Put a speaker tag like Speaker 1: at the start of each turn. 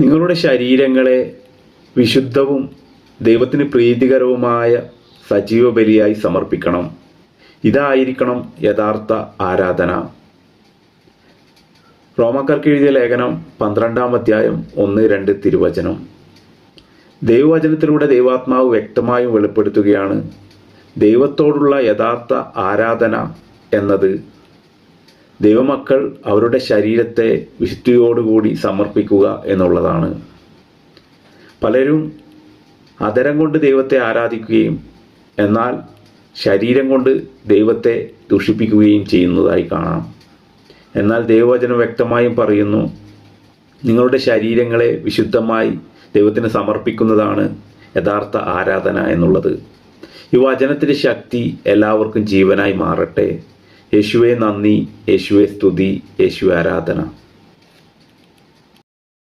Speaker 1: നിങ്ങളുടെ ശരീരങ്ങളെ വിശുദ്ധവും ദൈവത്തിന് പ്രീതികരവുമായ സജീവ ബലിയായി സമർപ്പിക്കണം. ഇതായിരിക്കണം യഥാർത്ഥ ആരാധന. റോമക്കാർക്ക് എഴുതിയ ലേഖനം പന്ത്രണ്ടാം അധ്യായം ഒന്ന് രണ്ട് തിരുവചനം. ദൈവവചനത്തിലൂടെ ദൈവാത്മാവ് വ്യക്തമായും വെളിപ്പെടുത്തുകയാണ് ദൈവത്തോടുള്ള യഥാർത്ഥ ആരാധന എന്നത് ദൈവമക്കൾ അവരുടെ ശരീരത്തെ വിശുദ്ധിയോടുകൂടി സമർപ്പിക്കുക എന്നുള്ളതാണ്. പലരും അതരം കൊണ്ട് ദൈവത്തെ ആരാധിക്കുകയും എന്നാൽ ശരീരം കൊണ്ട് ദൈവത്തെ ദുഷിപ്പിക്കുകയും ചെയ്യുന്നതായി കാണാം. എന്നാൽ ദൈവവചനം വ്യക്തമായും പറയുന്നു നിങ്ങളുടെ ശരീരങ്ങളെ വിശുദ്ധമായി ദൈവത്തിന് സമർപ്പിക്കുന്നതാണ് യഥാർത്ഥ ആരാധന എന്നുള്ളത്. ഈ വചനത്തിന്റെ ശക്തി എല്ലാവർക്കും ജീവനായി മാറട്ടെ. യേശുവെ നന്ദി യേശുവെ സ്തുതി യേശു ആരാധന.